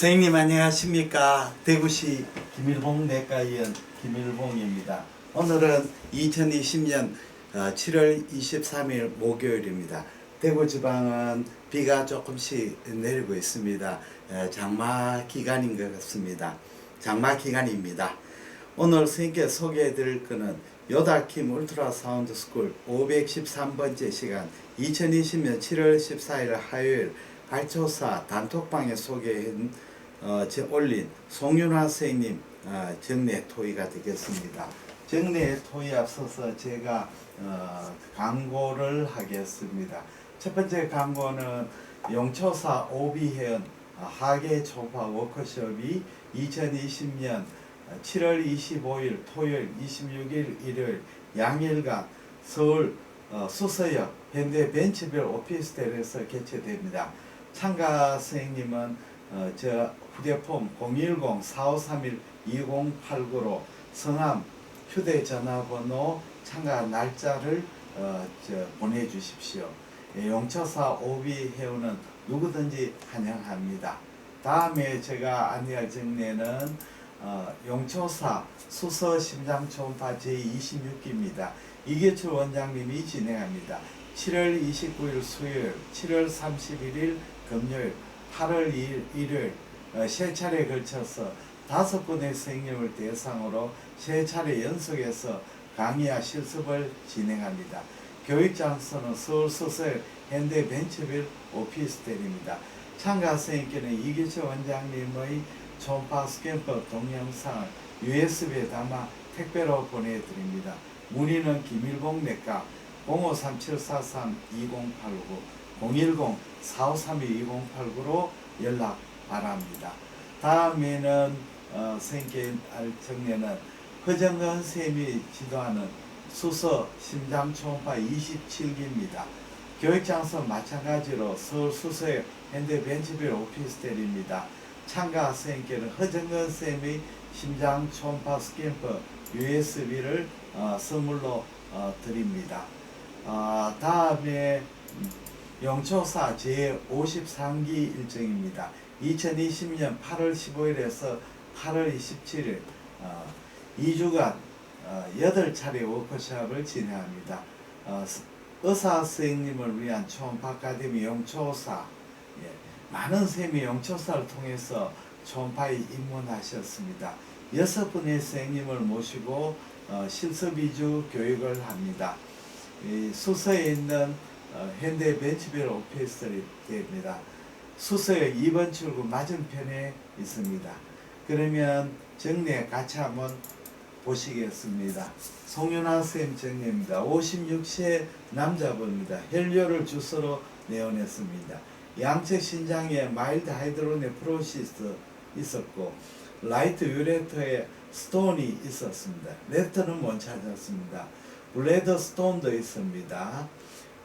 선생님 안녕하십니까? 대구시 김일봉 내과의원 김일봉입니다. 오늘은 2020년 7월 23일 목요일입니다. 대구 지방은 비가 조금씩 내리고 있습니다. 에, 장마 기간인 것 같습니다. 장마 기간입니다. 오늘 선생님께 소개해 드릴 거는 요다킴 울트라 사운드 스쿨 513번째 시간 2020년 7월 14일 화요일 발초사 단톡방에 소개한 어, 제 올린 송윤화 선생님 어, 정례 토의가 되겠습니다. 정례 토의 앞서서 제가 어, 광고를 하겠습니다. 첫 번째 광고는 용초사 오비회원 하계 초파 워크숍이 2020년 7월 25일 토요일 26일 일요일 양일간 서울 어, 수서역 현대 벤치별 오피스텔에서 개최됩니다. 참가 선생님은 어, 저 휴대폰 010-4531-2089로 성함, 휴대전화번호, 참가 날짜를 어, 저 보내주십시오. 예, 용처사 오비 회원은 누구든지 환영합니다. 다음에 제가 안내할 정례는 어, 용초사 수서 심장 초음파 제26기입니다. 이계철 원장님이 진행합니다. 7월 29일 수요일, 7월 31일 금요일, 8월 2일 일요일 어, 세 차례에 걸쳐서 다섯 분의 선생님을 대상으로 세 차례 연속해서 강의와 실습을 진행합니다. 교육 장소는 서울 서서의 현대 벤처빌 오피스텔입니다. 참가 선생님께는 이기철 원장님의 초음파 스캔법 동영상을 USB에 담아 택배로 보내드립니다. 문의는 김일봉 내과 053743-2089 010-4532-2089로 연락 바랍니다. 다음에는 어, 선생님께 알 정례는 허정근 쌤이 지도하는 수서 심장 초음파 27기입니다. 교육 장소 마찬가지로 서울 수서의 현대 벤치빌 오피스텔입니다. 참가 선생님께는 허정근 쌤의 심장 초음파 스캔퍼 USB를 어, 선물로 어, 드립니다. 어, 다음에 영초사 제53기 일정입니다. 2020년 8월 15일에서 8월 27일 어, 2주간 어, 8차례 워크숍을 진행합니다. 어, 스- 의사 선생님을 위한 초음파 아카데미 영초사 예, 많은 쌤이 영초사를 통해서 초음파에 입문하셨습니다. 여섯 분의 선생님을 모시고 어, 실습 위주 교육을 합니다. 이 수서에 있는 어, 현대 벤치별 오피스텔이 됩니다. 수서역 2번 출구 맞은편에 있습니다. 그러면 정례 같이 한번 보시겠습니다. 송윤아 쌤 정례입니다. 56세 남자분입니다. 혈뇨를 주스로 내원했습니다. 양측 신장에 마일드 하이드로네프로시스 있었고 라이트 유레터에 스톤이 있었습니다. 레터는 못 찾았습니다. 블레더 스톤도 있습니다.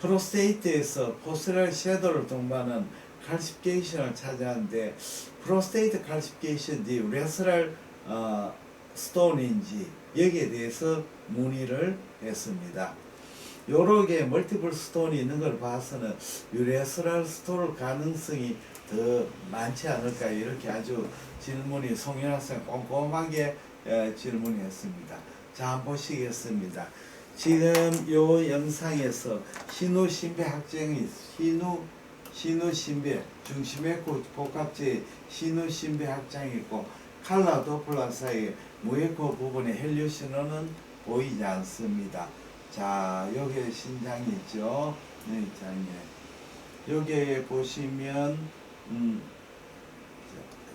프로스테이트에서 포스럴 섀도를 동반한 칼시피케이션을 찾았는데 프로스테이트 칼시피케이션인지 레스럴 어, 스톤인지 여기에 대해서 문의를 했습니다. 여러 개 멀티플 스톤이 있는 걸 봐서는 유레스럴 스톤 가능성이 더 많지 않을까 이렇게 아주 질문이 송윤학생 꼼꼼하게 에, 질문했습니다. 자 한번 보시겠습니다. 지금 요 영상에서 신우 신배 학정이 신우 신우 신배 중심의 고- 복합체 신우 신배 확장이 있고 칼라 도플라 사이에 무에코 부분에 헬류 신호는 보이지 않습니다. 자, 여기에 신장이 있죠. 네, 장에. 여기에 보시면 음,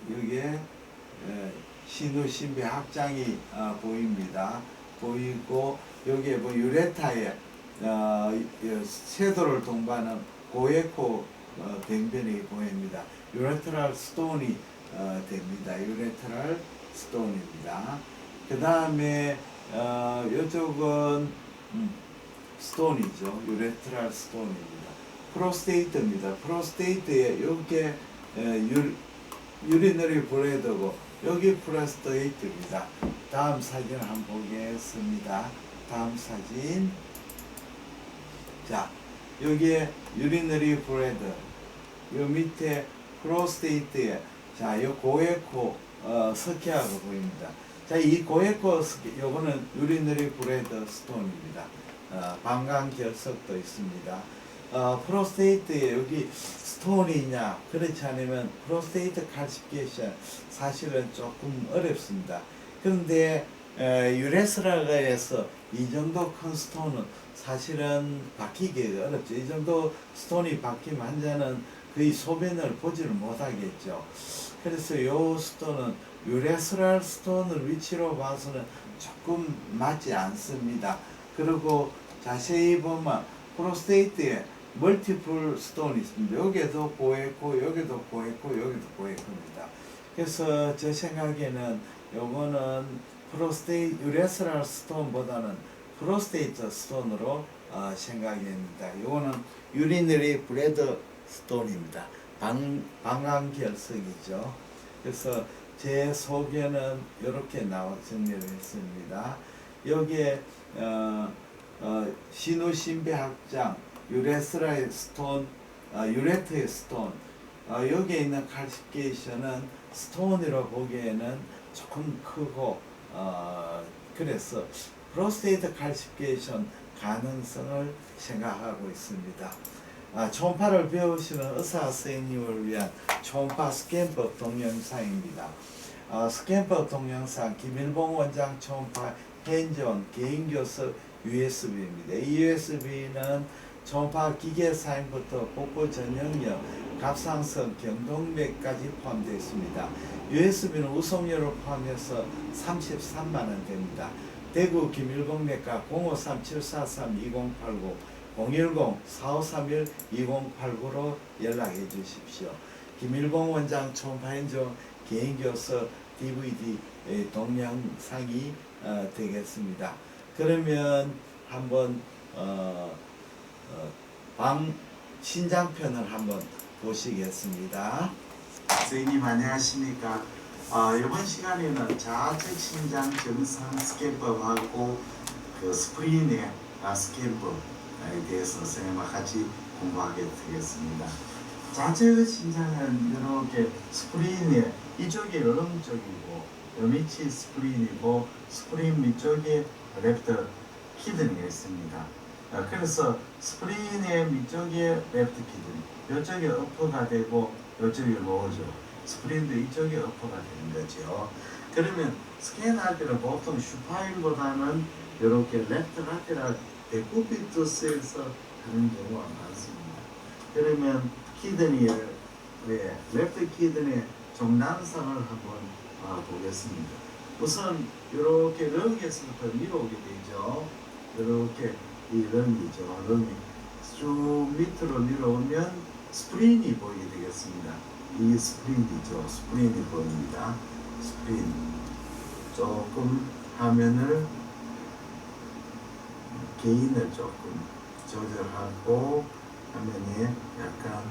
자, 여기에 에, 신우 신배 확장이 아, 보입니다. 보이고 여기에 뭐 유레타에 어, 이 쇄도를 동반한 고에코 어, 병변이 보입니다. 유레트랄 스톤이 어, 됩니다. 유레트랄 스톤입니다. 그 다음에 어, 이쪽은 음, 스톤이죠. 유레트랄 스톤입니다. 프로스테이트입니다. 프로스테이트에 이렇게 유, 유리너리 브레드고 여기 프로스테이트입니다. 다음 사진 한번 보겠습니다. 다음 사진. 자, 여기에 유리너리 브레드. 요 밑에 프로스테이트에 자, 이 고에코 어, 스키하고 보입니다. 자, 이 고에코 스키, 요거는 유리너리 브레드 스톤입니다. 어, 방광 결석도 있습니다. 어, 프로스테이트에 여기 스톤이 있냐 그렇지 않으면 프로스테이트 칼시피케이션 사실은 조금 어렵습니다. 그런데 에, 유레스라가에서 이 정도 큰 스톤은 사실은 바뀌기 어렵죠. 이 정도 스톤이 바뀌면 환자는 거의 소변을 보지를 못하겠죠. 그래서 이 스톤은 유레스랄 스톤을 위치로 봐서는 조금 맞지 않습니다. 그리고 자세히 보면 프로스테이트에 멀티플 스톤이 있습니다. 여기도 고했고 여기도 고했고 여기도 고했습니다. 그래서 제 생각에는 요거는 프로스테이 유레스랄 스톤보다는 프로스테이트 스톤으로 어, 생각이 됩니다. 요거는 유리너리 브레드 스톤입니다. 방, 방광 결석이죠. 그래서 제 소견은 이렇게 나와 정리를 했습니다. 여기에 어, 어, 신우신배 학장, 유레스라의 스톤, 어, 유레트의 스톤, 어, 여기에 있는 칼시피케이션은 스톤이라 보기에는 조금 크고 어, 그래서 프로스테이트 칼시피케이션 가능성을 생각하고 있습니다. 아, 초음파를 배우시는 의사 선생님을 위한 초음파 스캔법 동영상입니다. 어, 스캔법 동영상 김일봉 원장 초음파 핸즈온 개인 교습 USB입니다. 이 USB는 초음파 기계 사인부터 복부 전형력, 갑상선, 경동맥까지 포함되어 있습니다. USB는 우송료를 포함해서 33만 원 됩니다. 대구 김일봉내과 053-743-2089 010-4531-2089로 연락해 주십시오. 김일봉 원장 초음파인종 개인교서 DVD 동영상이 어, 되겠습니다. 그러면 한번 어, 어, 방 신장편을 한번 보시겠습니다. 선생님 안녕하십니까? 어, 이번 시간에는 좌측 신장 정상 스캔법하고 그 스프린의 아, 스캔법에 대해서 선생님과 같이 공부하게 되겠습니다. 좌측 신장은 이렇게 스프린의 이쪽이 름 쪽이고 요 밑이 스프린이고 스프린 밑쪽에 랩터 키드니가 있습니다. 어, 그래서 스프린의 밑쪽에 랩트 키드니, 이쪽에 어퍼가 되고 이쪽이 로우죠. 스프린도 이쪽에 어퍼가 되는 거죠. 그러면 스캔할 때는 보통 슈파일보다는 이렇게 랩트 라테랄 데쿠피투스에서 하는 경우가 많습니다. 그러면 키드니의 네, 랩트 키드니의 종란상을 한번 아, 보겠습니다. 우선 이렇게 렁에서부터 밀어오게 되죠. 이렇게 이 렁이죠. 렁이 쭉 밑으로 밀어오면 스프린이 보이게 되겠습니다. 이 스프린이죠. 스프린이 보입니다. 스프린 조금 화면을 개인을 조금 조절하고 화면에 약간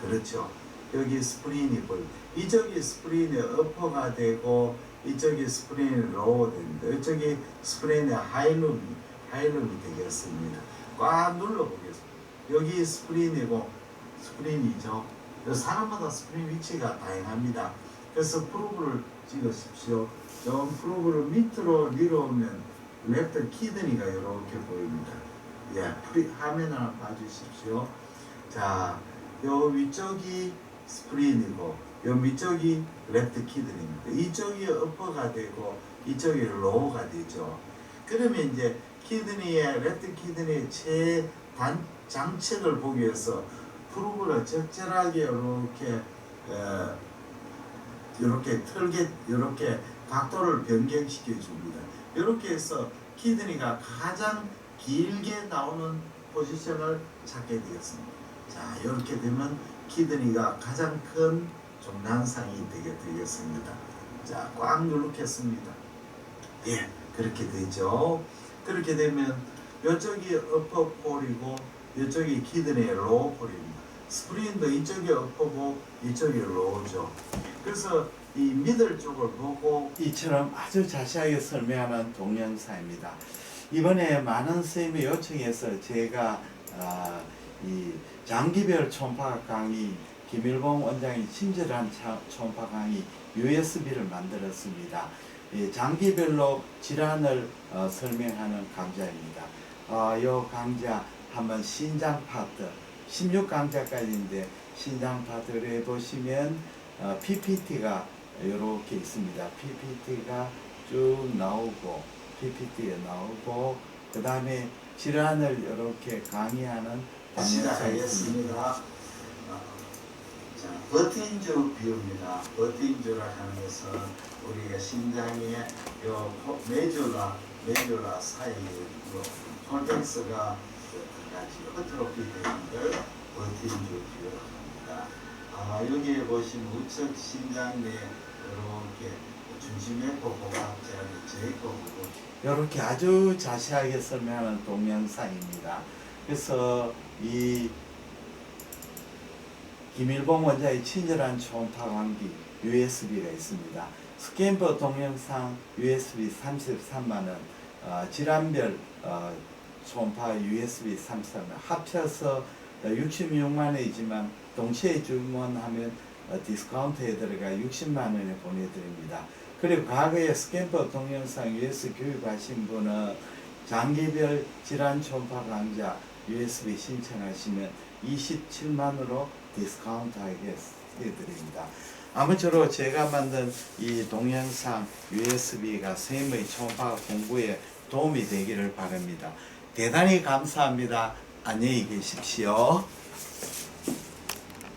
그렇죠. 여기 스프린이 보이 이쪽이 스프린의 어퍼가 되고 이쪽이 스프린의 로우 됩니다. 이쪽이 스프린의 하이룸 하이룸이 되겠습니다. 꽉 눌러 보겠습니다. 여기 스프린이고 스프린이죠. 사람마다 스프린 위치가 다양합니다. 그래서 프로브를 찍으십시오. 저 프로브를 밑으로 밀어오면 랩터 키드니가 이렇게 보입니다. 예, 프리, 화면 하나 봐주십시오. 자, 요 위쪽이 스프린이고 요 밑쪽이 랩트 키드니입니다. 이쪽이 어퍼가 되고 이쪽이 로우가 되죠. 그러면 이제 키드니의 랩트 키드니의 최단 장치를 보기 위해서 프로브를 적절하게 이렇게 어, 이렇게 틀게 이렇게 각도를 변경시켜 줍니다. 이렇게 해서 키드니가 가장 길게 나오는 포지션을 찾게 되겠습니다. 자, 이렇게 되면 키드니가 가장 큰 종란상이 되게 되겠습니다. 자, 꽉 누르겠습니다. 예, 그렇게 되죠. 그렇게 되면 이쪽이 어퍼폴이고 이쪽이 키드니의 로우폴입니다. 스프린도 이쪽이 어퍼고 이쪽이 로우죠. 그래서 이 미들 쪽을 보고 이처럼 아주 자세하게 설명하는 동영상입니다. 이번에 많은 선생님의 요청해서 제가 아, 이 장기별 초음파 강의 김일봉 원장이 친절한 차- 초음파 강의 USB를 만들었습니다. 예, 장기별로 질환을 어, 설명하는 강좌입니다. 어, 요 강좌 한번 신장 파트 16강좌까지인데 신장 파트를 해보시면 어, PPT가 이렇게 있습니다. PPT가 쭉 나오고 PPT에 나오고 그 다음에 질환을 이렇게 강의하는 있습니다. 시작하겠습니다. 어, 자, 버틴주 비유입니다. 버틴주라 하는 것은 우리가 심장의 요 코- 메듈라 메듈라 사이로 콜텍스가 같이 흐트러피 되는 걸 버틴주 비유라고 합니다. 아, 여기에 보시면 우측 심장 내 이렇게 중심에코 복합제하는 제이코 부분 이렇게 아주 자세하게 설명하는 동영상입니다. 그래서 이 김일봉 원장의 친절한 초음파 관기 USB가 있습니다. 스캔버 동영상 USB 33만원, 어, 질환별 어, 초음파 USB 33만원 합쳐서 66만원이지만 동시에 주문하면 어, 디스카운트에 들어가 60만 원에 보내드립니다. 그리고 과거에 스캔버 동영상 US 교육하신 분은 장기별 질환 초음파 강좌 USB 신청하시면 27만으로 디스카운트 하게 해드립니다. 아무쪼록 제가 만든 이 동영상 USB가 선생님의 초음파 공부에 도움이 되기를 바랍니다. 대단히 감사합니다. 안녕히 계십시오.